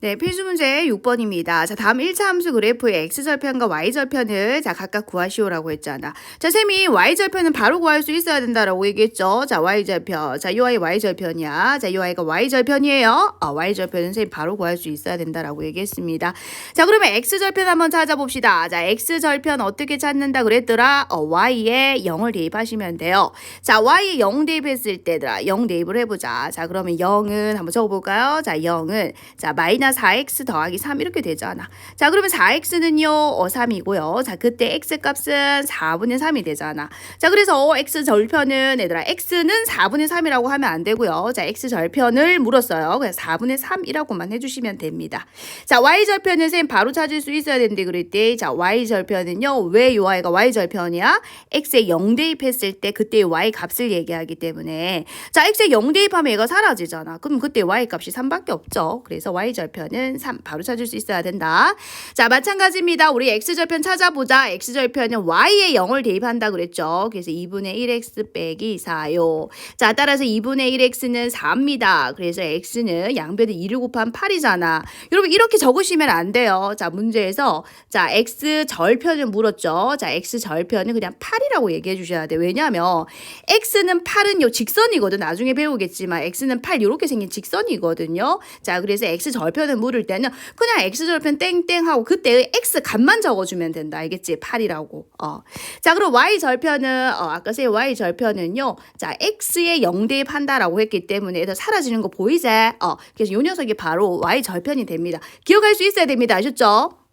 네, 필수 문제 6번입니다. 자, 다음 1차 함수 그래프의 x절편과 y절편을 자, 각각 구하시오라고 했잖아. 자, 쌤이 y절편은 바로 구할 수 있어야 된다라고 얘기했죠. 자, y절편. 자, 이 아이 y절편이야. 자, 이 아이가 y절편이에요. 어, y절편은 쌤이 바로 구할 수 있어야 된다라고 얘기했습니다. 자, 그러면 x절편 한번 찾아봅시다. 자, x절편 어떻게 찾는다 그랬더라? 어, y에 0을 대입하시면 돼요. 자, y에 0 대입했을 때더라. 0 대입을 해보자. 자, 그러면 0은 한번 적어볼까요? 자, 0은 자, 마이너스 4x 더하기 3 이렇게 되잖아. 자, 그러면 4x는요, 어, 3이고요. 자, 그때 x 값은 4분의 3이 되잖아. 자, 그래서 x 절편은 얘들아, x는 4분의 3이라고 하면 안 되고요. 자, x 절편을 물었어요. 그래서 4분의 3이라고만 해주시면 됩니다. 자, y 절편은 쌤 바로 찾을 수 있어야 되는데 그랬대. 자, y 절편은요, 왜요 y가 y 절편이야? x에 0 대입했을 때 그때 y 값을 얘기하기 때문에 자, x에 0 대입하면 얘가 사라지잖아. 그럼 그때 y 값이 3밖에 없죠. 그래서 y 절편 은 3 바로 찾을 수 있어야 된다. 자, 마찬가지입니다. 우리 x 절편 찾아보자. x 절편은 y에 0을 대입한다 그랬죠. 그래서 2분의 1x 빼기 4요. 자, 따라서 2분의 1x는 4입니다. 그래서 x는 양변에 2를 곱한 8이잖아. 여러분 이렇게 적으시면 안 돼요. 자, 문제에서 자, x 절편을 물었죠. 자, x 절편은 그냥 8이라고 얘기해 주셔야 돼. 왜냐하면 x는 8은 요 직선이거든. 나중에 배우겠지만 x는 8 이렇게 생긴 직선이거든요. 자, 그래서 x 절편 을 물을 때는 그냥 x 절편 땡땡 하고 그때의 x 값만 적어주면 된다. 알겠지? 8이라고. 어. 자, 그럼 y 절편은 어, 아까 쌤 y 절편은요. 자, x에 0 대입한다라고 했기 때문에 얘들 사라지는 거 보이지? 어. 그래서 요 녀석이 바로 y 절편이 됩니다. 기억할 수 있어야 됩니다. 아셨죠?